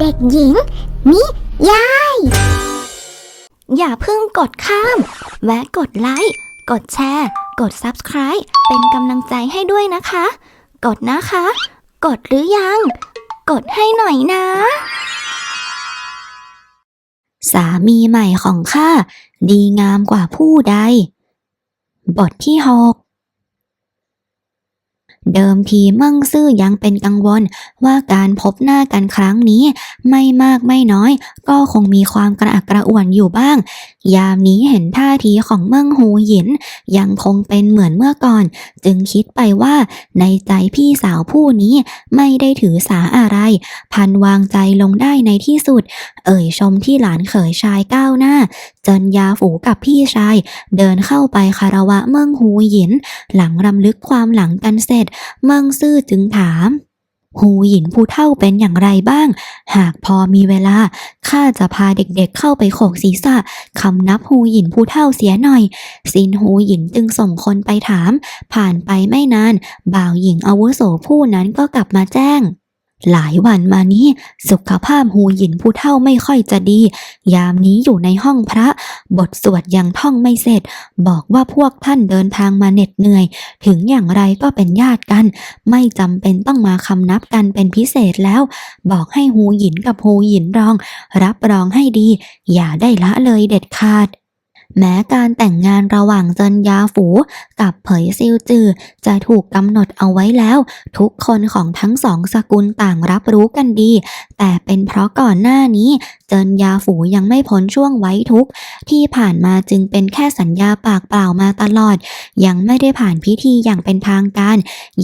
เด็กหญิง นิยาย อย่าเพิ่งกดข้าม แวะกดไลค์ กดแชร์ กด Subscribe เป็นกำลังใจให้ด้วยนะคะ กดนะคะ กดหรือยัง กดให้หน่อยนะ สามีใหม่ของข้าดีงามกว่าผู้ใด บทที่หก เดิมทีมั่งซื่อยังเป็นกังวล ว่าการพบหน้ากันครั้งนี้ ไม่มากไม่น้อย ก็คงมีความกระอักกระอ่วนอยู่บ้าง ยามนี้เห็นท่าทีของเมืองหูหยิน ยังคงเป็นเหมือนเมื่อก่อน จึงคิดไปว่าในใจพี่สาวผู้นี้ไม่ได้ถือสาอะไร พันวางใจลงได้ในที่สุด เอ่ยชมที่หลานเขยชายก้าวหน้า จนยาฝูกับพี่ชาย เดินเข้าไปคารวะเมืองหูหยิน หลังรำลึกความหลังกันเสร็จ เมืองซื่อจึงถามหูหยินผู้เท่าเป็นอย่างไรบ้าง หากพอมีเวลา ข้าจะพาเด็กๆเข้าไปโขกศีรษะ คำนับหูหยินผู้เท่าเสียหน่อย ซินหูหยินจึงส่งคนไปถาม ผ่านไปไม่นาน บ่าวหญิงอาวุโสผู้นั้นก็กลับมาแจ้ง หลายวันมานี้สุขภาพหูหยินผู้เท่าไม่ค่อยจะดี ยามนี้อยู่ในห้องพระ บทสวดยังท่องไม่เสร็จ บอกว่าพวกท่านเดินทางมาเหน็ดเหนื่อย ถึงอย่างไรก็เป็นญาติกัน ไม่จำเป็นต้องมาคำนับกันเป็นพิเศษแล้ว บอกให้หูหยินกับหูหยินรอง รับรองให้ดี อย่าได้ละเลยเด็ดขาด แม้การแต่งงานระหว่างเจินยาฝูกับเผยซิลจือ จะถูกกำหนดเอาไว้แล้ว ทุกคนของทั้งสองสกุลต่างรับรู้กันดี แต่เป็นเพราะก่อนหน้านี้เจินยาฝูยังไม่พ้นช่วงไว้ทุกที่ผ่านมาจึงเป็นแค่สัญญาปากเปล่ามาตลอด ยังไม่ได้ผ่านพิธีอย่างเป็นทางการ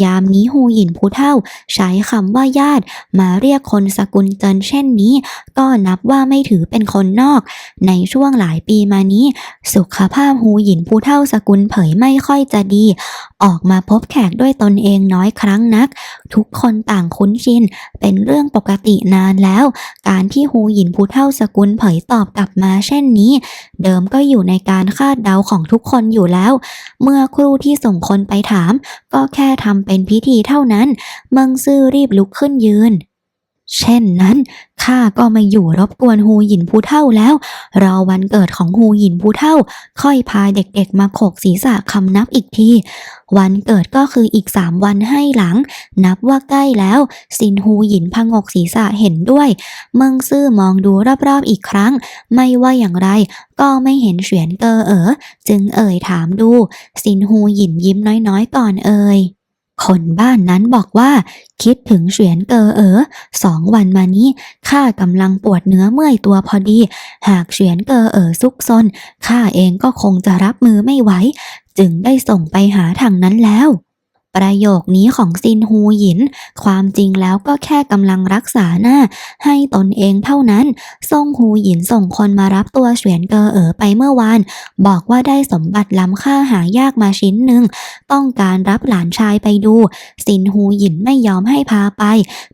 ยามนี้ฮูหยินผู้เท่า ใช้คำว่าญาติ มาเรียกคนสกุลเจินเช่นนี้ ก็นับว่าไม่ถือเป็นคนนอก ในช่วงหลายปีมานี้ สุขภาพฮูหยินผู้เท่าสกุลเผยไม่ค่อยจะดี ออกมาพบแขกด้วยตนเองน้อยครั้งนัก ทุกคนต่างคุ้นชิน เป็นเรื่องปกตินานแล้ว การที่ฮูหยินผู้เท่าสกุลเผยตอบกลับมาเช่นนี้ เดิมก็อยู่ในการคาดเดาของทุกคนอยู่แล้ว เมื่อครูที่ส่งคนไปถาม ก็แค่ทำเป็นพิธีเท่านั้น เมิงซื่อรีบลุกขึ้นยืน เช่นนั้นข้าก็ไม่อยู่รบกวนฮูหยินผู้เท่าแล้ว รอวันเกิดของฮูหยินผู้เท่า ค่อยพาเด็กๆมาโขกศีรษะคำนับอีกที วันเกิดก็คืออีกสามวันให้หลัง นับว่าใกล้แล้ว ซินฮูหยินพงกศีรษะเห็นด้วย เมิงซื่อมองดูรอบๆอีกครั้ง ไม่ว่าอย่างไร ก็ไม่เห็นเฉียนเกอเอ๋อจึงเอ่ยถามดู ซินฮูหยินยิ้มน้อยๆก่อนเอ่ย คนบ้านนั้นบอกว่า คิดถึงเฉียนเกอเอ๋อสองวันมานี้ข้ากำลังปวดเนื้อเมื่อยตัวพอดี หากเฉียนเกอเอ๋อซุกซนข้าเองก็คงจะรับมือไม่ไหว จึงได้ส่งไปหาทางนั้นแล้ว ประโยคนี้ของซินฮูหยิน ความจริงแล้วก็แค่กำลังรักษาหน้า ให้ตนเองเท่านั้นซ่งฮูหยินส่งคนมารับตัวเฉียนเกอเอ๋อไปเมื่อวาน บอกว่าได้สมบัติล้ำค่าหายากมาชิ้นหนึ่ง ต้องการรับหลานชายไปดู ซินฮูหยินไม่ยอมให้พาไป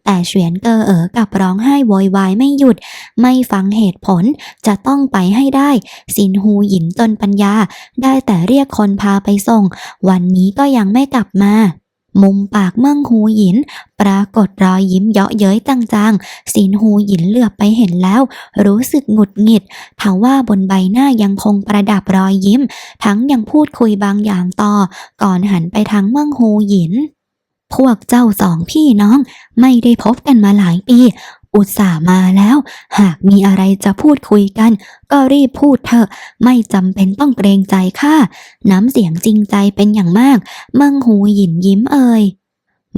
แต่เฉียนเกอเอ๋อกลับร้องไห้โวยวายไม่หยุด ไม่ฟังเหตุผลจะต้องไปให้ได้ ซินฮูหยินจนปัญญา ได้แต่เรียกคนพาไปส่ง วันนี้ก็ยังไม่กลับมา มุมปากมั่งหูหยิน ปรากฏรอยยิ้มเยาะเย้ยจางๆสินหูหยินเหลือบไปเห็นแล้ว รู้สึกหงุดหงิดทว่าบนใบหน้ายังคงประดับรอยยิ้ม ทั้งยังพูดคุยบางอย่างต่อ ก่อนหันไปทางมั่งหูหยินพวกเจ้าสองพี่น้องไม่ได้พบกันมาหลายปี อุตส่าห์มาแล้ว หากมีอะไรจะพูดคุยกัน ก็รีบพูดเถอะ ไม่จำเป็นต้องเกรงใจข้าน้ำเสียงจริงใจเป็นอย่างมากเมืองหูหยินยิ้มเอ่ย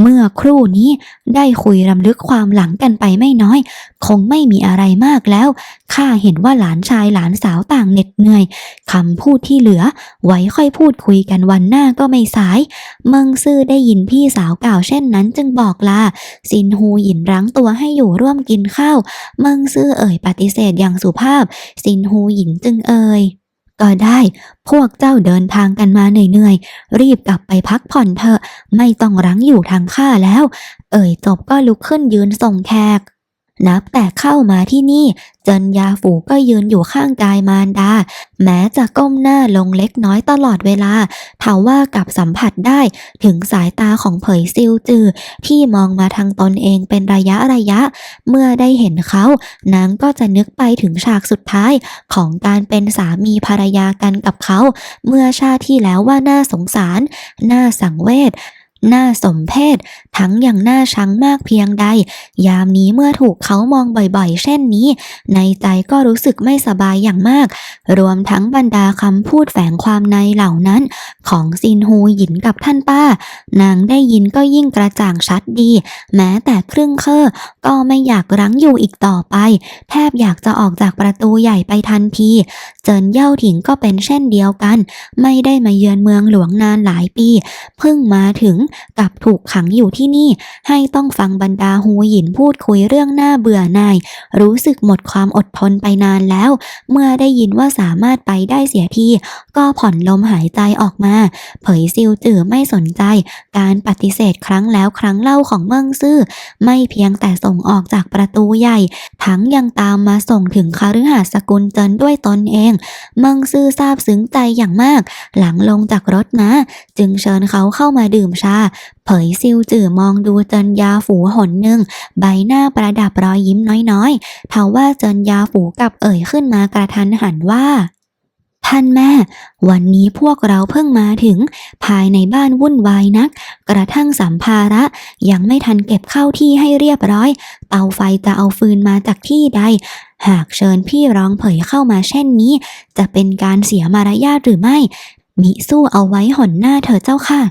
เมื่อครู่นี้ได้คุยรำลึกความหลังกันไปไม่น้อย คงไม่มีอะไรมากแล้ว ข้าเห็นว่าหลานชายหลานสาวต่างเหน็ดเหนื่อยคำพูดที่เหลือ ไว้ค่อยพูดคุยกันวันหน้าก็ไม่สาย เมิงซื่อได้ยินพี่สาวกล่าวเช่นนั้นจึงบอกลาซินฮูหยินรั้งตัวให้อยู่ร่วมกินข้าว เมิงซื่อเอ่ยปฏิเสธอย่างสุภาพ ซินฮูหยินจึงเอ่ย ก็ได้ พวกเจ้าเดินทางกันมาเหนื่อยๆ รีบกลับไปพักผ่อนเถอะ ไม่ต้องรั้งอยู่ทางข้าแล้ว เอ่ยจบก็ลุกขึ้นยืนส่งแขก นับแต่เข้ามาที่นี่เจินยาฝูก็ยืนอยู่ข้างกายมารดา แม้จะก้มหน้าลงเล็กน้อยตลอดเวลาทว่ากับสัมผัสได้ถึงสายตาของเผยซิวจือ ที่มองมาทางตนเองเป็นระยะระยะ เมื่อได้เห็นเขานางก็จะนึกไปถึงฉากสุดท้ายของการเป็นสามีภรรยากันกับเขา เมื่อชาติที่แล้วว่าน่าสงสาร น่าสังเวช น่าสมเพศทั้งอย่างน่าชังมากเพียงใด ยามนี้เมื่อถูกเขามองบ่อยๆ เช่นนี้ ในใจก็รู้สึกไม่สบายอย่างมาก รวมทั้งบรรดาคำพูดแฝงความในเหล่านั้น ของซินฮูหยินกับท่านป้า นางได้ยินก็ยิ่งกระจ่างชัดดี แม้แต่ครึ่งเคอ ก็ไม่อยากรั้งอยู่อีกต่อไป แทบอยากจะออกจากประตูใหญ่ไปทันที เจินเย่าถิงก็เป็นเช่นเดียวกัน ไม่ได้มาเยือนเมืองหลวงนานหลายปี เพิ่งมาถึงกับถูกขังอยู่ที่นี่ ให้ต้องฟังบรรดาฮูหยินพูดคุยเรื่องหน้าเบื่อหน่าย รู้สึกหมดความอดทนไปนานแล้ว เมื่อได้ยินว่าสามารถไปได้เสียที ก็ผ่อนลมหายใจออกมา เผยซิวจื่อไม่สนใจ การปฏิเสธครั้งแล้วครั้งเล่าของเมืองซื่อ ไม่เพียงแต่ส่งออกจากประตูใหญ่ ทั้งยังตามมาส่งถึงคฤหาสน์สกุลเจินด้วยตนเอง เมืองซื่อซาบซึ้งใจอย่างมาก หลังลงจากรถนะ จึงเชิญเขาเข้ามาดื่มชา เผยซิวจื่อมองดูเจินยาฝูหนหนึ่ง ใบหน้าประดับรอยยิ้มน้อยๆทว่าเจินยาฝูกลับเอ่ยขึ้นมากระทันหันว่า ท่านแม่ วันนี้พวกเราเพิ่งมาถึง ภายในบ้านวุ่นวายนัก กระทั่งสัมภาระ ยังไม่ทันเก็บเข้าที่ให้เรียบร้อย เตาไฟจะเอาฟืนมาจากที่ใด หากเชิญพี่ร้องเผยเข้ามาเช่นนี้ จะเป็นการเสียมารยาทหรือไม่ มิสู้เอาไว้หนหน้าเธอเจ้าค่ะ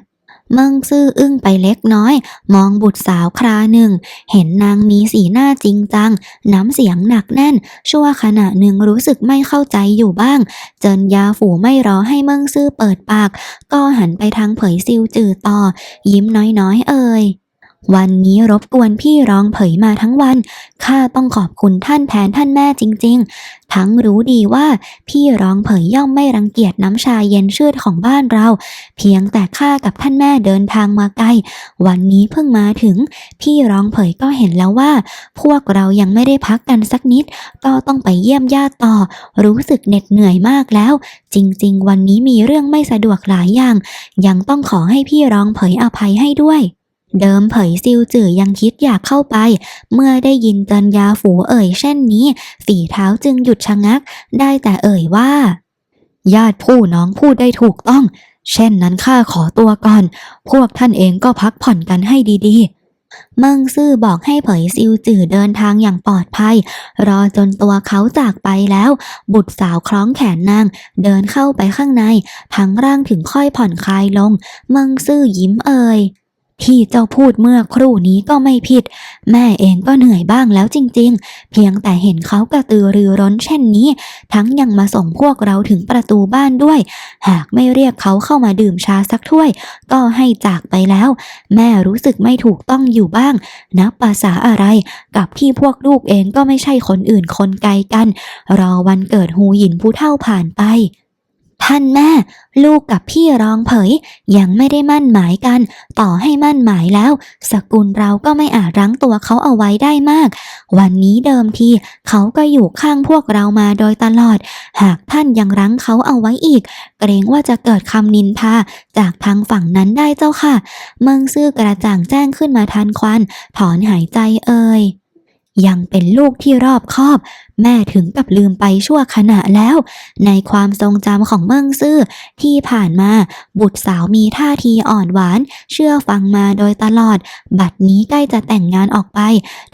เมิงซื่ออึ้งไปเล็กน้อย มองบุตรสาวคราหนึ่ง เห็นนางมีสีหน้าจริงจัง น้ำเสียงหนักแน่น ชั่วขณะหนึ่งรู้สึกไม่เข้าใจอยู่บ้าง เจินยาฝูไม่รอให้เมิงซื่อเปิดปาก ก็หันไปทางเผยซิวจือต่อ ยิ้มน้อยๆ เอ่ย วันนี้รบกวนพี่ร้องเผยมาทั้งวัน ข้าต้องขอบคุณท่านแทนท่านแม่จริง ๆ ทั้งรู้ดีว่าพี่ร้องเผยย่อมไม่รังเกียจน้ำชาเย็นชืดของบ้านเรา เพียงแต่ข้ากับท่านแม่เดินทางมาไกล วันนี้เพิ่งมาถึง พี่ร้องเผยก็เห็นแล้วว่า พวกเรายังไม่ได้พักกันสักนิด ก็ต้องไปเยี่ยมญาติต่อ รู้สึกเหน็ดเหนื่อยมากแล้ว จริง ๆ วันนี้มีเรื่องไม่สะดวกหลายอย่าง ยังต้องขอให้พี่ร้องเผยอภัยให้ด้วย เดิมเผยซิวจื่อยังคิดอยากเข้าไป เมื่อได้ยินจันยาฝูเอ่ยเช่นนี้ ฝีเท้าจึงหยุดชะงัก ได้แต่เอ่ยว่า ญาติผู้น้องพูดได้ถูกต้อง เช่นนั้นข้าขอตัวก่อน พวกท่านเองก็พักผ่อนกันให้ดีๆเมิงซื่อบอกให้เผยซิวจื่อเดินทางอย่างปลอดภัย รอจนตัวเขาจากไปแล้ว บุตรสาวคล้องแขนนาง เดินเข้าไปข้างใน ทั้งร่างถึงค่อยผ่อนคลายลง เมิงซื่อยิ้มเอ่ย ที่เจ้าพูดเมื่อครู่นี้ก็ไม่ผิด แม่เองก็เหนื่อยบ้างแล้วจริงๆ เพียงแต่เห็นเขากระตือรือร้นเช่นนี้ ทั้งยังมาส่งพวกเราถึงประตูบ้านด้วย หากไม่เรียกเขาเข้ามาดื่มชาสักถ้วย ก็ให้จากไปแล้ว แม่รู้สึกไม่ถูกต้องอยู่บ้าง นับภาษาอะไร กับที่พวกลูกเองก็ไม่ใช่คนอื่นคนไกลกัน รอวันเกิดฮูหยินผู้เท่าผ่านไป ท่านแม่ ลูกกับพี่รองเผย ยังไม่ได้มั่นหมายกัน ต่อให้มั่นหมายแล้ว สกุลเราก็ไม่อาจรั้งตัวเขาเอาไว้ได้มาก วันนี้เดิมทีเขาก็อยู่ข้างพวกเรามาโดยตลอด หากท่านยังรั้งเขาเอาไว้อีก เกรงว่าจะเกิดคำนินทาจากทางฝั่งนั้นได้เจ้าค่ะ เมืองซื่อกระจ่างแจ้งขึ้นมาทันควัน ถอนหายใจเอ่ยยังเป็นลูกที่รอบคอบ แม่ถึงกับลืมไปชั่วขณะแล้ว ในความทรงจำของเมืองซื่อที่ผ่านมาบุตรสาวมีท่าทีอ่อนหวาน เชื่อฟังมาโดยตลอด บัดนี้ใกล้จะแต่งงานออกไป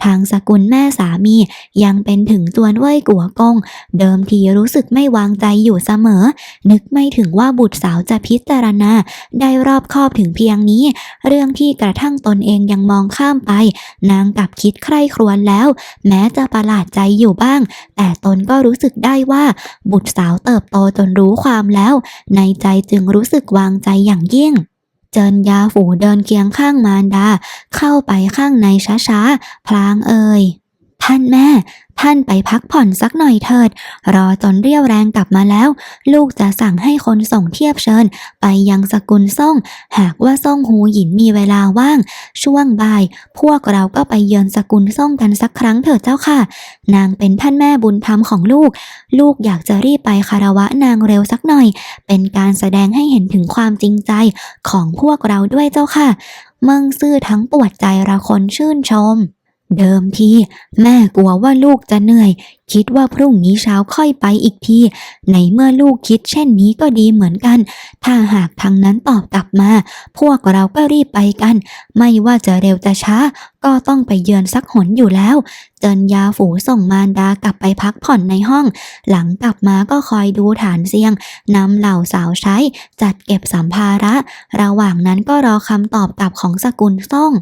ทางสกุลแม่สามียังเป็นถึงจวนเว่ยกัวกง เดิมทีรู้สึกไม่วางใจอยู่เสมอ นึกไม่ถึงว่าบุตรสาวจะพิจารณา ได้รอบคอบถึงเพียงนี้ เรื่องที่กระทั่งตนเองยังมองข้ามไป นางกลับคิดใคร่ครวญแล้ว แม้จะประหลาดใจอยู่บ้างแต่ตนก็รู้สึกได้ว่าบุตรสาวเติบโตจนรู้ความแล้ว ในใจจึงรู้สึกวางใจอย่างยิ่งเจินยาฝูเดินเคียงข้างมารดา เข้าไปข้างในช้าๆ พลางเอ่ย ท่านแม่ ท่านไปพักผ่อนสักหน่อยเถิด รอจนเรียวแรงกลับมาแล้ว ลูกจะสั่งให้คนส่งเทียบเชิญ ไปยังสกุลซ่ง หากว่าซ่งหูหยินมีเวลาว่าง ช่วงบ่าย พวกเราก็ไปเยือนสกุลซ่งกันสักครั้งเถิดเจ้าค่ะ นางเป็นท่านแม่บุญธรรมของลูก ลูกอยากจะรีบไปคารวะนางเร็วสักหน่อย เป็นการแสดงให้เห็นถึงความจริงใจของพวกเราด้วยเจ้าค่ะ เมิงซื่อทั้งปวดใจระคนชื่นชม เดิมทีแม่กลัวว่าลูกจะเหนื่อย คิดว่าพรุ่งนี้เช้าค่อยไปอีกที ในเมื่อลูกคิดเช่นนี้ก็ดีเหมือนกัน ถ้าหากทางนั้นตอบกลับมา พวกเราก็รีบไปกัน ไม่ว่าจะเร็วจะช้า ก็ต้องไปเยือนสักหนอยู่แล้ว เจินยาฝูส่งมารดากลับไปพักผ่อนในห้อง หลังกลับมาก็คอยดูฐานเสียงนำเหล่าสาวใช้ จัดเก็บสัมภาระ ระหว่างนั้นก็รอคำตอบกลับของสกุลซ่ง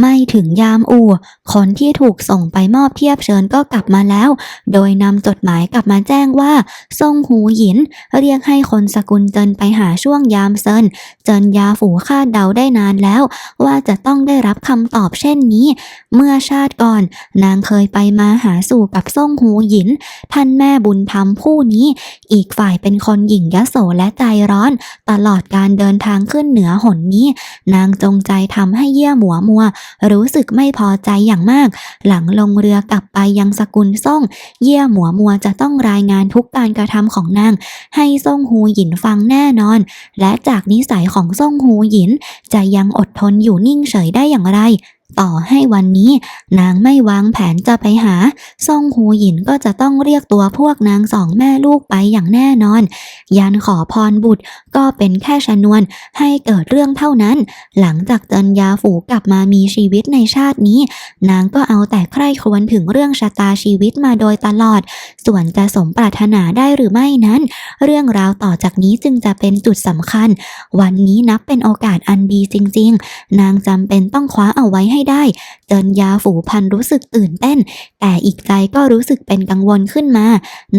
ไม่ถึงยามอู่ คนที่ถูกส่งไปมอบเทียบเชิญก็กลับมาแล้ว โดยนำจดหมายกลับมาแจ้งว่าซ่งหูหยิน เรียกให้คนสกุลเจินไปหาช่วงยามเซิน เจินยาฝูคาดเดาได้นานแล้ว ว่าจะต้องได้รับคำตอบเช่นนี้ เมื่อชาติก่อน นางเคยไปมาหาสู่กับซ่งหูหยิน ท่านแม่บุญธรรมผู้นี้ อีกฝ่ายเป็นคนหยิ่งยโสและใจร้อน ตลอดการเดินทางขึ้นเหนือหนนี้ นางจงใจทำให้เยี่ยหมัวมัวรู้สึกไม่พอใจอย่างมาก หลังลงเรือกลับไปยังสกุลซ่ง เยี่ยหมัวมัวจะต้องรายงานทุกการกระทำของนาง ให้ซ่งหูหยินฟังแน่นอน และจากนิสัยของซ่งหูหยิน จะยังอดทนอยู่นิ่งเฉยได้อย่างไร ต่อให้วันนี้ นางไม่วางแผนจะไปหาซ่งฮูหยินก็จะต้องเรียกตัวพวกนางสองแม่ลูกไปอย่างแน่นอน ยันขอพรบุตรก็เป็นแค่ชนวนให้เกิดเรื่องเท่านั้น หลังจากเจินยาฝูกลับมามีชีวิตในชาตินี้ นางก็เอาแต่ใคร่ครวญถึงเรื่องชะตาชีวิตมาโดยตลอด ส่วนจะสมปรารถนาได้หรือไม่นั้น เรื่องราวต่อจากนี้จึงจะเป็นจุดสำคัญ วันนี้นับเป็นโอกาสอันดีจริง ๆ นางจำเป็นต้องคว้าเอาไว้ให้ได้เจินยาฝูพันรู้สึกตื่นเต้น แต่อีกใจก็รู้สึกเป็นกังวลขึ้นมา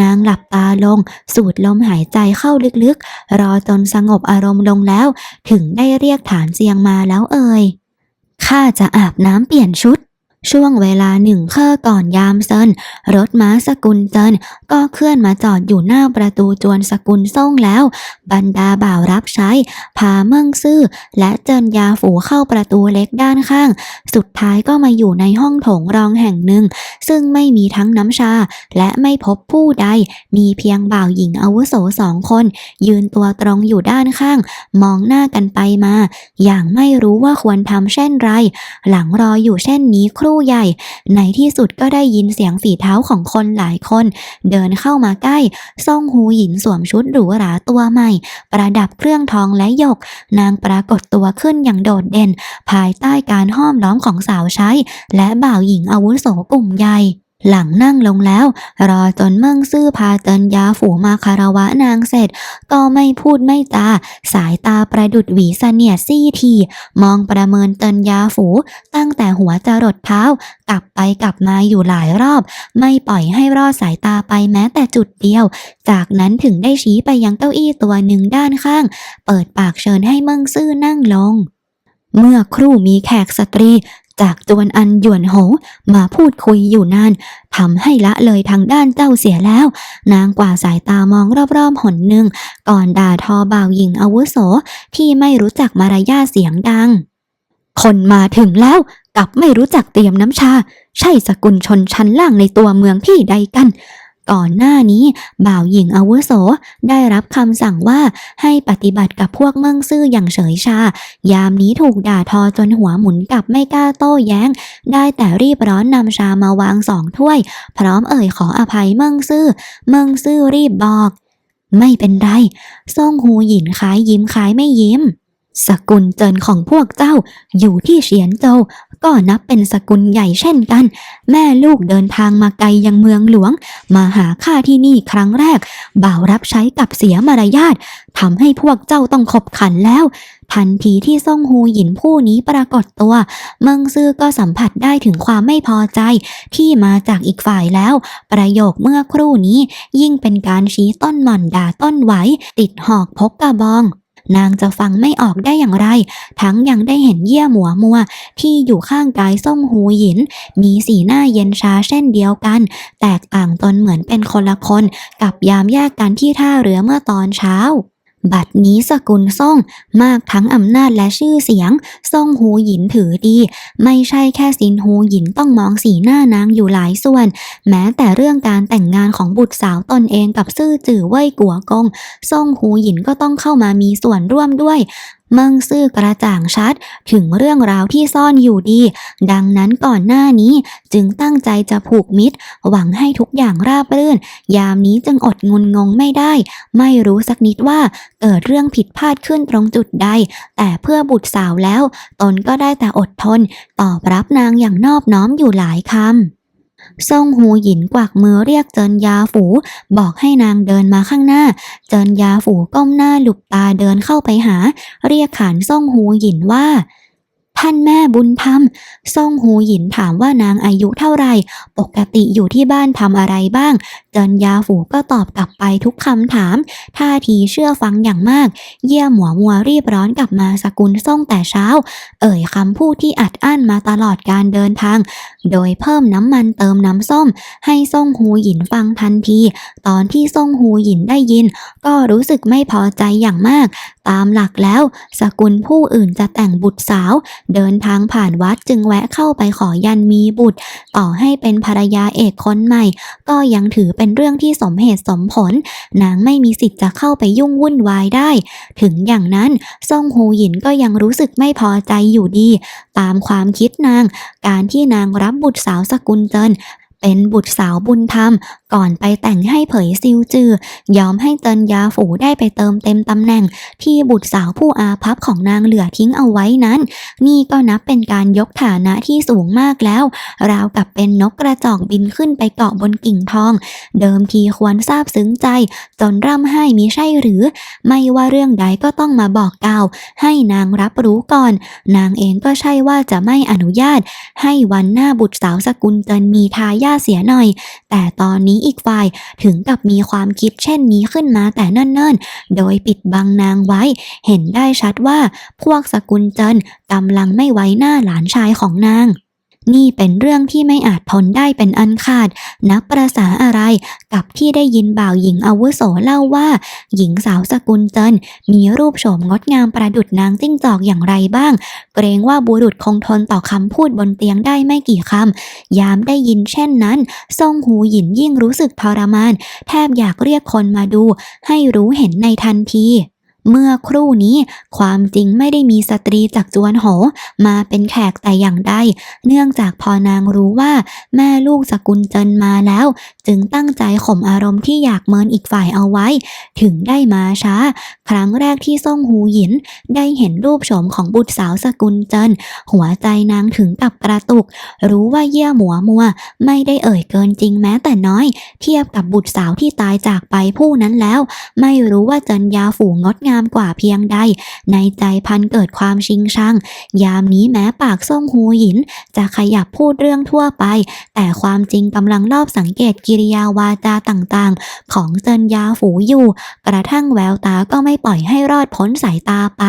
นางหลับตาลง สูดลมหายใจเข้าลึกๆ รอจนสงบอารมณ์ลงแล้ว ถึงได้เรียกฐานเจียงมาแล้วเอ่ยข้าจะอาบน้ำเปลี่ยนชุด ช่วงเวลาหนึ่งเคอก่อนยามเซินรถม้าสกุลเจินก็เคลื่อนมาจอดอยู่หน้าประตูจวนสกุลซ่งแล้ว บรรดาบ่าวรับใช้ พาเมิ่งซื่อ และเจินยาฝูเข้าประตูเล็กด้านข้าง สุดท้ายก็มาอยู่ในห้องโถงรองแห่งหนึ่ง ซึ่งไม่มีทั้งน้ำชา และไม่พบผู้ใด มีเพียงบ่าวหญิงอาวุโสสองคน ยืนตัวตรงอยู่ด้านข้าง มองหน้ากันไปมา อย่างไม่รู้ว่าควรทำเช่นไร หลังรออยู่เช่นนี้ครู่ใหญ่ ในที่สุดก็ได้ยินเสียงฝีเท้าของคนหลายคน เดินเข้ามาใกล้ซ่องหูหญินสวมชุดหรูหราตัวใหม่ ประดับเครื่องทองและหยก นางปรากฏตัวขึ้นอย่างโดดเด่น ภายใต้การห้อมล้อมของสาวใช้ และบ่าวหญิงอาวุโสกลุ่มใหญ่ หลังนั่งลงแล้ว รอจนเมิ่งซื่อพาเจินยาฝูมาคารวะนางเสร็จ ก็ไม่พูดไม่จาสายตาประดุดหวีเสนียดซี่ที มองประเมินเจินยาฝูตั้งแต่หัวจรดเท้า กลับไปกลับมาอยู่หลายรอบ ไม่ปล่อยให้รอดสายตาไปแม้แต่จุดเดียว จากนั้นถึงได้ชี้ไปยังเก้าอี้ตัวหนึ่งด้านข้าง เปิดปากเชิญให้เมิ่งซื่อนั่งลงเมื่อครู่มีแขกสตรี จากจวนอันหยวนโหมาพูดคุยอยู่นานทำให้ละเลยทางด้านเจ้าเสียแล้ว นางกว่าสายตามองรอบๆหนหนึ่ง ก่อนด่าทอบ่าวหญิงอาวุโสที่ไม่รู้จักมารยาทเสียงดัง คนมาถึงแล้วกลับไม่รู้จักเตรียมน้ำชา ใช่สกุลชนชั้นล่างในตัวเมืองที่ใดกัน ก่อนหน้านี้ บ่าวหญิงอาวุโส ได้รับคำสั่งว่าให้ปฏิบัติกับพวกเมืองซื่ออย่างเฉยชา ยามนี้ถูกด่าทอจนหัวหมุนกลับไม่กล้าโต้แย้ง ได้แต่รีบร้อนนำชามาวางสองถ้วย พร้อมเอ่ยขออภัยเมืองซื่อ เมืองซื่อรีบบอก ไม่เป็นไรซ่งหูหยินขายยิ้มขายไม่ยิ้มสกุลเจินของพวกเจ้าอยู่ที่เฉียนโจว ก็นับเป็นสกุลใหญ่เช่นกัน แม่ลูกเดินทางมาไกลยังเมืองหลวง มาหาข้าที่นี่ครั้งแรก บ่าวรับใช้กับเสียมารยาททำให้พวกเจ้าต้องขบขันแล้ว ทันทีที่ซ่งฮูหยินผู้นี้ปรากฏตัวเมิงซื่อก็สัมผัสได้ถึงความไม่พอใจ ที่มาจากอีกฝ่ายแล้ว ประโยคเมื่อครู่นี้ ยิ่งเป็นการชี้ต้นหม่อนด่าต้นไหว ติดหอกพกกระบอง นางจะฟังไม่ออกได้อย่างไร ทั้งยังได้เห็นเยี่ยหมัวมัว ที่อยู่ข้างกายส่งหูหยิน มีสีหน้าเย็นชาเช่นเดียวกัน แตกต่างตนเหมือนเป็นคนละคน กับยามแยกกันที่ท่าเรือเมื่อตอนเช้า บัดนี้สกุลซ่องมากทั้งอำนาจและชื่อเสียง ซ่องหูหยินถือดี ไม่ใช่แค่สินหูหยินต้องมองสีหน้านางอยู่หลายส่วน แม้แต่เรื่องการแต่งงานของบุตรสาวตนเองกับซื่อจื่อเว่ยกัวกง ซ่องหูหยินก็ต้องเข้ามามีส่วนร่วมด้วย มิงซื่อกระจ่างชัดถึงเรื่องราวที่ซ่อนอยู่ดี ดังนั้นก่อนหน้านี้จึงตั้งใจจะผูกมิตร หวังให้ทุกอย่างราบรื่น ยามนี้จึงอดงุนงงไม่ได้ ไม่รู้สักนิดว่าเกิดเรื่องผิดพลาดขึ้นตรงจุดใด แต่เพื่อบุตรสาวแล้ว ตนก็ได้แต่อดทน ตอบรับนางอย่างนอบน้อมอยู่หลายคำ ซ่งหูหยินกวักมือเรียกเจินยาฝู บอกให้นางเดินมาข้างหน้า เจินยาฝูก้มหน้าหลุบตาเดินเข้าไปหา เรียกขานซ่งหูหยินว่า ท่านแม่บุญธรรมซ่งหูหยินถามว่านางอายุเท่าไหร่ ปกติอยู่ที่บ้านทำอะไรบ้างเจินยาฝูก็ตอบกลับไปทุกคำถาม ท่าทีเชื่อฟังอย่างมาก เยี่ยหมัวมัวรีบร้อนกลับมาสกุลส่งแต่เช้า เอ่ยคำพูดที่อัดอั้นมาตลอดการเดินทาง โดยเพิ่มน้ำมันเติมน้ำส้ม ให้ส่งหูหยินฟังทันที ตอนที่ส่งหูหยินได้ยิน ก็รู้สึกไม่พอใจอย่างมาก ตามหลักแล้ว สกุลผู้อื่นจะแต่งบุตรสาวเดินทางผ่านวัดจึงแวะเข้าไปขอยันมีบุตร ต่อให้เป็นภรรยาเอกคนใหม่ ก็ยังถือเป็นเรื่องที่สมเหตุสมผล นางไม่มีสิทธิ์จะเข้าไปยุ่งวุ่นวายได้ ถึงอย่างนั้นซ่งฮูหยินก็ยังรู้สึกไม่พอใจอยู่ดี ตามความคิดนาง การที่นางรับบุตรสาวสกุลเจินเป็นบุตรสาวบุญธรรม ก่อนไปแต่งให้เผยซิวจือ ยอมให้เจินยาฝูได้ไปเติมเต็มตำแหน่ง ที่บุตรสาวผู้อาภัพของนางเหลือทิ้งเอาไว้นั้น นี่ก็นับเป็นการยกฐานะที่สูงมากแล้ว ราวกับเป็นนกกระจอกบินขึ้นไปเกาะบนกิ่งทอง เดิมทีควรทราบซึ้งใจ จนร่ำไห้มิใช่หรือ ไม่ว่าเรื่องใดก็ต้องมาบอกกล่าว ให้นางรับรู้ก่อน นางเองก็ใช่ว่าจะไม่อนุญาต ให้วันหน้าบุตรสาวสกุลเจินมีทายาเสียหน่อย แต่ตอนนี้อีกฝ่ายถึงกับมีความคิดเช่นนี้ขึ้นมาแต่เนิ่นๆ โดยปิดบังนางไว้ เห็นได้ชัดว่าพวกสกุลเจินกำลังไม่ไว้หน้าหลานชายของนาง นี่เป็นเรื่องที่ไม่อาจทนได้เป็นอันขาด นับประษาอะไรกับที่ได้ยินบ่าวหญิงอาวุโสเล่าว่า หญิงสาวสกุลเจินมีรูปโฉมงดงามประดุจนางจิ้งจอกอย่างไรบ้าง เกรงว่าบุรุษคงทนต่อคำพูดบนเตียงได้ไม่กี่คำยามได้ยินเช่นนั้นซ่งหูหยินยิ่งรู้สึกทรมาน แทบอยากเรียกคนมาดู ให้รู้เห็นในทันที เมื่อครู่นี้ความจริงไม่ได้มีสตรีจากจวนโห มาเป็นแขกแต่อย่างใด เนื่องจากพอนางรู้ว่า แม่ลูกสกุลเจินมาแล้ว จึงตั้งใจข่มอารมณ์ที่อยากเมินอีกฝ่ายเอาไว้ ถึงได้มาช้า ครั้งแรกที่ซ่งหูหยิน ได้เห็นรูปโฉมของบุตรสาวสกุลเจินหัวใจนางถึงกับกระตุก รู้ว่าเยี่ยหมัวมัว ไม่ได้เอ่ยเกินจริงแม้แต่น้อย เทียบกับบุตรสาวที่ตายจากไปผู้นั้นแล้ว ไม่รู้ว่าเจินยาฝูงดงามกว่าเพียงใด ในใจพันเกิดความชิงชัง ยามนี้แม้ปากซ่งหูหิน จะขยับพูดเรื่องทั่วไป แต่ความจริงกำลังรอบสังเกตกิริยาวาจาต่างๆ ของเจินยาฝูอยู่ กระทั่งแววตาก็ไม่ปล่อยให้รอดพ้นสายตาไป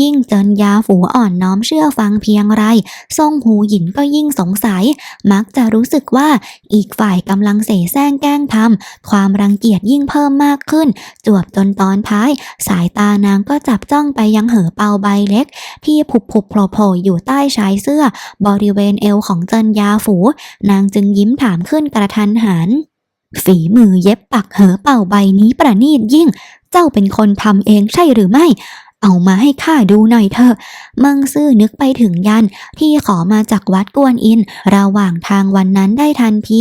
ยิ่งเจินยาฝูอ่อนน้อมเชื่อฟังเพียงไรซ่งหูหยินก็ยิ่งสงสัย มักจะรู้สึกว่าอีกฝ่ายกำลังเสแสร้งแกล้งทำความรังเกียจยิ่งเพิ่มมากขึ้น จวบจนตอนท้าย สายตานางก็จับจ้องไปยังเหอเปาใบเล็ก ที่ผุบผุบโผล่โผล่อยู่ใต้ชายเสื้อ บริเวณเอวของเจินยาฝู นางจึงยิ้มถามขึ้นกระทันหันฝีมือเย็บปักเหอเป่าใบนี้ประณีตยิ่ง เจ้าเป็นคนทำเองใช่หรือไม่ เอามาให้ข้าดูหน่อยเถอะ มังซื่อนึกไปถึงยันที่ขอมาจากวัดกวนอิน ระหว่างทางวันนั้นได้ทันที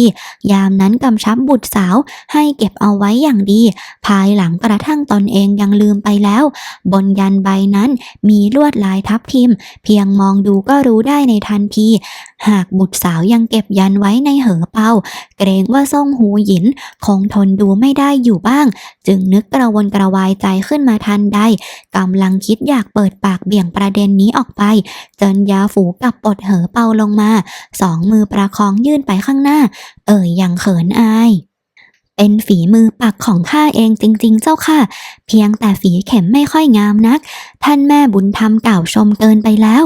ยามนั้นกำชับบุตรสาวให้เก็บเอาไว้อย่างดี ภายหลังกระทั่งตนเองยังลืมไปแล้ว บนยันใบนั้นมีลวดลายทับทิม เพียงมองดูก็รู้ได้ในทันที หากบุตรสาวยังเก็บยันไว้ในเหอเปาเกรงว่าซ่งหูหยิน คงทนดูไม่ได้อยู่บ้าง จึงนึกกระวนกระวายใจขึ้นมาทันใดกำลังคิดอยากเปิดปากเบี่ยงประเด็นนี้ออกไป เจินยาฝูกับปดเหอเปาลงมา สองมือประคองยื่นไปข้างหน้า เอ่ยอย่างเขินอาย เป็นฝีมือปักของข้าเองจริง ๆ เจ้าค่ะ เพียงแต่ฝีเข็มไม่ค่อยงามนัก ท่านแม่บุญธรรมกล่าวชมเกินไปแล้ว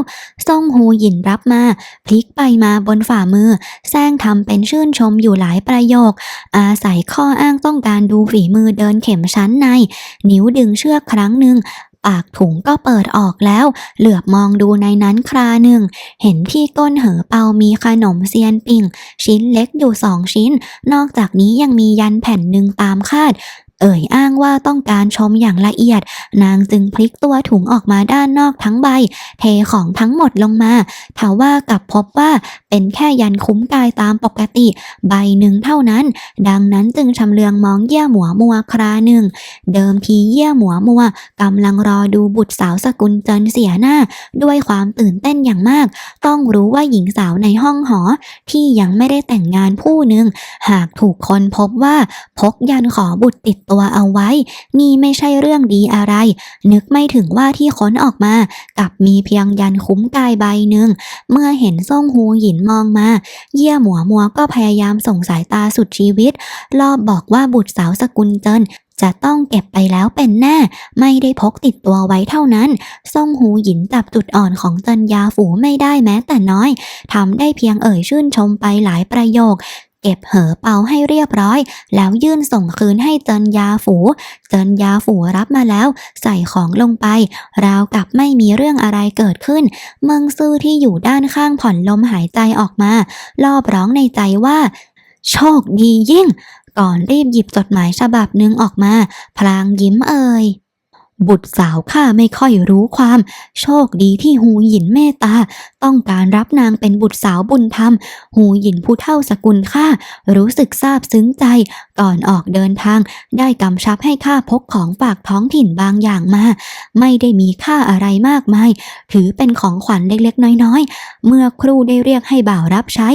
ซ่งฮูหยินรับมา พลิกไปมาบนฝ่ามือแซงทำเป็นชื่นชมอยู่หลายประโยค อาศัยข้ออ้างต้องการดูฝีมือเดินเข็มชั้นใน นิ้วดึงเชือกครั้งหนึ่ง ปากถุงก็เปิดออกแล้ว เหลือบมองดูในนั้นคราหนึ่ง เห็นที่ก้นเหอเปามีขนมเซียนปิ่ง ชิ้นเล็กอยู่สองชิ้น นอกจากนี้ยังมียันแผ่นหนึ่งตามคาด เอ่ยอ้างว่าต้องการชมอย่างละเอียด นางจึงพลิกตัวถุงออกมาด้านนอกทั้งใบ เทของทั้งหมดลงมาทว่ากลับพบว่าเป็นแค่ยันคุ้มกายตามปกติ ใบหนึ่งเท่านั้น ดังนั้นจึงชำเลืองมองเยี่ยหมัวมัวคราหนึ่ง เดิมทีเยี่ยหมัวมัวกำลังรอดูบุตรสาวสกุลเจินเสียหน้า ด้วยความตื่นเต้นอย่างมาก ต้องรู้ว่าหญิงสาวในห้องหอ ที่ยังไม่ได้แต่งงานผู้หนึ่ง หากถูกคนพบว่าพกยันขอบุตรติดตัวเอาไว้ นี่ไม่ใช่เรื่องดีอะไร นึกไม่ถึงว่าที่ค้นออกมา กับมีเพียงยันคุ้มกายใบหนึ่ง เมื่อเห็นซ่งฮูหยินมองมา เยี่ยหมัวมัวก็พยายามส่งสายตาสุดชีวิต รอบบอกว่าบุตรสาวสกุลเจินจะต้องเก็บไปแล้วเป็นแน่ ไม่ได้พกติดตัวไว้เท่านั้นซ่งหูหยินจับจุดอ่อนของเจินยาฝูไม่ได้แม้แต่น้อยทำได้เพียงเอ่ยชื่นชมไปหลายประโยค เก็บเหอเปาให้เรียบร้อย แล้วยื่นส่งคืนให้เจินยาฝู เจินยาฝูรับมาแล้ว ใส่ของลงไป ราวกับไม่มีเรื่องอะไรเกิดขึ้น เมิงซื่อที่อยู่ด้านข้างผ่อนลมหายใจออกมา รอบร้องในใจว่า โชคดียิ่ง ก่อนรีบหยิบจดหมายฉบับหนึ่งออกมา พลางยิ้มเอ่ย บุตรสาวข้าไม่ค่อยรู้ความ โชคดีที่หูหยินเมตตา ต้องการรับนางเป็นบุตรสาวบุญธรรม หูหยินผู้เท่าสกุลข้ารู้สึกซาบซึ้งใจ ก่อนออกเดินทาง ได้กำชับให้ข้าพกของฝากท้องถิ่นบางอย่างมา ไม่ได้มีค่าอะไรมากมาย ถือเป็นของขวัญเล็กๆ น้อยๆ เมื่อครูได้เรียกให้บ่าวรับใช้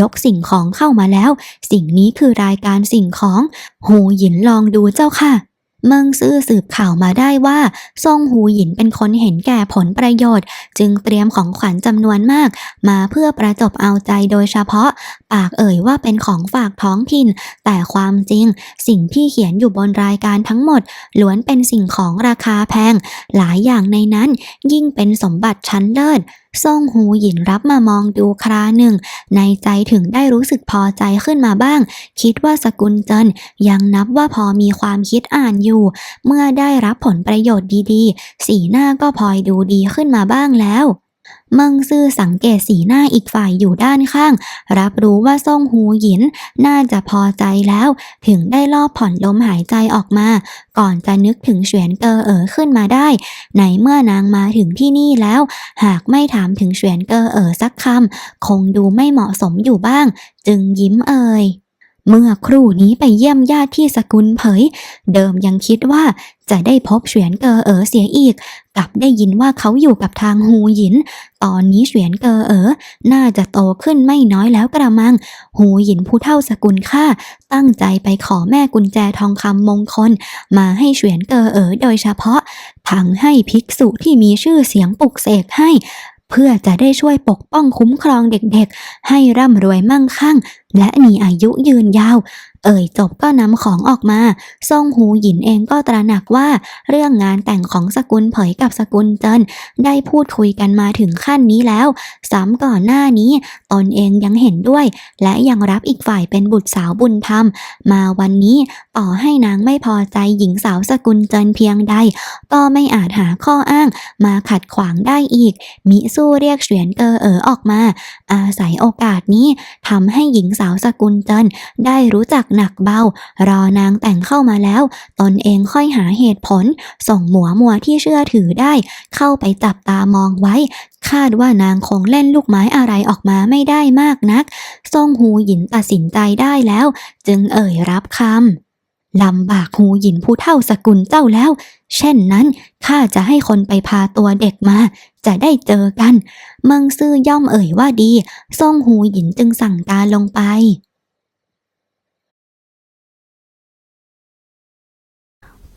ยกสิ่งของเข้ามาแล้ว สิ่งนี้คือรายการสิ่งของ หูหยินลองดูเจ้าค่ะ เมิงซื่อสืบข่าวมาได้ว่าซ่งหูหยินเป็นคนเห็นแก่ผลประโยชน์ จึงเตรียมของขวัญจำนวนมาก มาเพื่อประจบเอาใจโดยเฉพาะ ปากเอ่ยว่าเป็นของฝากท้องถิ่น แต่ความจริง สิ่งที่เขียนอยู่บนรายการทั้งหมด ล้วนเป็นสิ่งของราคาแพง หลายอย่างในนั้นยิ่งเป็นสมบัติชั้นเลิศซ่งหูหยินรับมามองดูคราหนึ่ง ในใจถึงได้รู้สึกพอใจขึ้นมาบ้าง คิดว่าสกุลเจินยังนับว่าพอมีความคิดอ่านอยู่ เมื่อได้รับผลประโยชน์ดีๆ สีหน้าก็พลอยดูดีขึ้นมาบ้างแล้ว เมิงซื่อสังเกตสีหน้าอีกฝ่ายอยู่ด้านข้าง รับรู้ว่าซ่งหูหยิน น่าจะพอใจแล้ว ถึงได้ลอบผ่อนลมหายใจออกมา ก่อนจะนึกถึงเฉวียนเกอเอ๋อขึ้นมาได้ ในเมื่อนางมาถึงที่นี่แล้ว หากไม่ถามถึงเฉวียนเกอเอ๋อสักคำคงดูไม่เหมาะสมอยู่บ้าง จึงยิ้มเอ่ย เมื่อครู่นี้ไปเยี่ยมญาติที่สกุลเผย เดิมยังคิดว่าจะได้พบเฉวียนเกอเอ๋อเสียอีก กลับได้ยินว่าเขาอยู่กับทางฮูหยิน ตอนนี้เฉวียนเกอเอ๋อน่าจะโตขึ้นไม่น้อยแล้วกระมังฮูหยินผู้เท่าสกุลข้าตั้งใจไปขอแม่กุญแจทองคำมงคล มาให้เฉวียนเกอเอ๋อโดยเฉพาะ ทั้งให้ภิกษุที่มีชื่อเสียงปลุกเสกให้ เพื่อจะได้ช่วยปกป้องคุ้มครองเด็กๆ ให้ร่ำรวยมั่งคั่ง และมีอายุยืนยาว เอ่ยจบก็นำของออกมาซ่งหูหยินเองก็ตระหนักว่า เรื่องงานแต่งของสกุลเผยกับสกุลเจินได้พูดคุยกันมาถึงขั้นนี้แล้วซ้ำก่อนหน้านี้ ตนเองยังเห็นด้วย และยังรับอีกฝ่ายเป็นบุตรสาวบุญธรรม มาวันนี้ต่อให้นางไม่พอใจหญิงสาวสกุลเจินเพียงใด ก็ไม่อาจหาข้ออ้าง มาขัดขวางได้อีก มิสู้เรียกเฉียนเกอเอ๋อออกมา อาศัยโอกาสนี้ทำให้หญิงสาวสกุลเจินได้รู้จักหนักเบา รอนางแต่งเข้ามาแล้ว ตนเองค่อยหาเหตุผล ส่งหมัวมัวที่เชื่อถือได้ เข้าไปจับตามองไว้ คาดว่านางคงเล่นลูกไม้อะไรออกมาไม่ได้มากนักซ่งหูหยินตัดสินใจได้แล้ว จึงเอ่ยรับคำลำบากหูหยินผู้เท่าสกุลเจ้าแล้ว เช่นนั้นข้าจะให้คนไปพาตัวเด็กมาจะได้เจอกัน เมิงซื่อย่อมเอ่ยว่าดีซ่งหูหยินจึงสั่งการลงไป